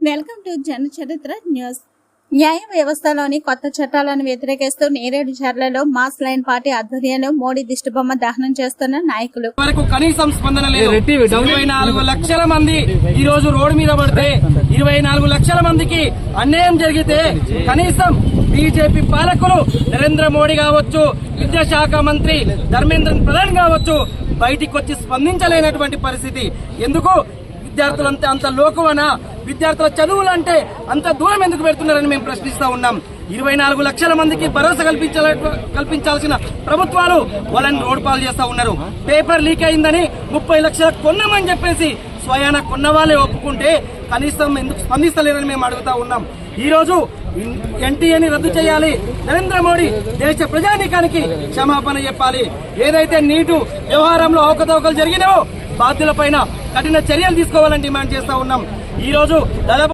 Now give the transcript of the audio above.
Welcome to జన చరిత్ర news. న్యాయ వ్యవస్థలోని కొత్త చట్టాలను వ్యతిరేకిస్తూ నేరేడు చర్లలో మాస్ లైన్ పార్టీ ఆధ్వర్యంలో మోడీ దిష్టిబొమ్మ దహనం చేస్తున్న నాయకులు. వరకు కనీసం స్పందన లేదు. ఇరవై నాలుగు లక్షల మంది ఈ రోజు రోడ్డు మీద పడితే ఇరవై నాలుగు లక్షల మందికి అన్యాయం జరిగితే కనీసం బీజేపీ పాలకులు నరేంద్ర మోడీ కావచ్చు విద్యాశాఖ మంత్రి ధర్మేంద్ర ప్రధాన్ కావచ్చు బయటికి వచ్చి స్పందించలేనటువంటి పరిస్థితి. ఎందుకు? విద్యార్థులంతా అంత లోకువనా? విద్యార్థుల చదువులు అంటే అంత దూరం ఎందుకు పెడుతున్నారని మేము ప్రశ్నిస్తా ఉన్నాం. ఇరవై నాలుగు లక్షల మందికి భరోసా కల్పించాల కల్పించాల్సిన ప్రభుత్వాలు వాళ్ళని రోడ్ పాలు చేస్తూ ఉన్నారు. పేపర్ లీక్ అయిందని ముప్పై లక్షల కొన్నామని చెప్పేసి స్వయాన కొన్న వాళ్ళే ఒప్పుకుంటే కనీసం ఎందుకు స్పందిస్తలేరని మేము అడుగుతా ఉన్నాం. ఈ రోజు ఎన్టీఏని రద్దు చేయాలి. నరేంద్ర మోడీ దేశ ప్రజానీకానికి క్షమాపణ చెప్పాలి. ఏదైతే నీటు వ్యవహారంలో అవకతవకలు జరిగినావో బాధ్యులపైన కఠిన చర్యలు తీసుకోవాలని డిమాండ్ చేస్తా ఉన్నాం. ఈ రోజు దాదాపు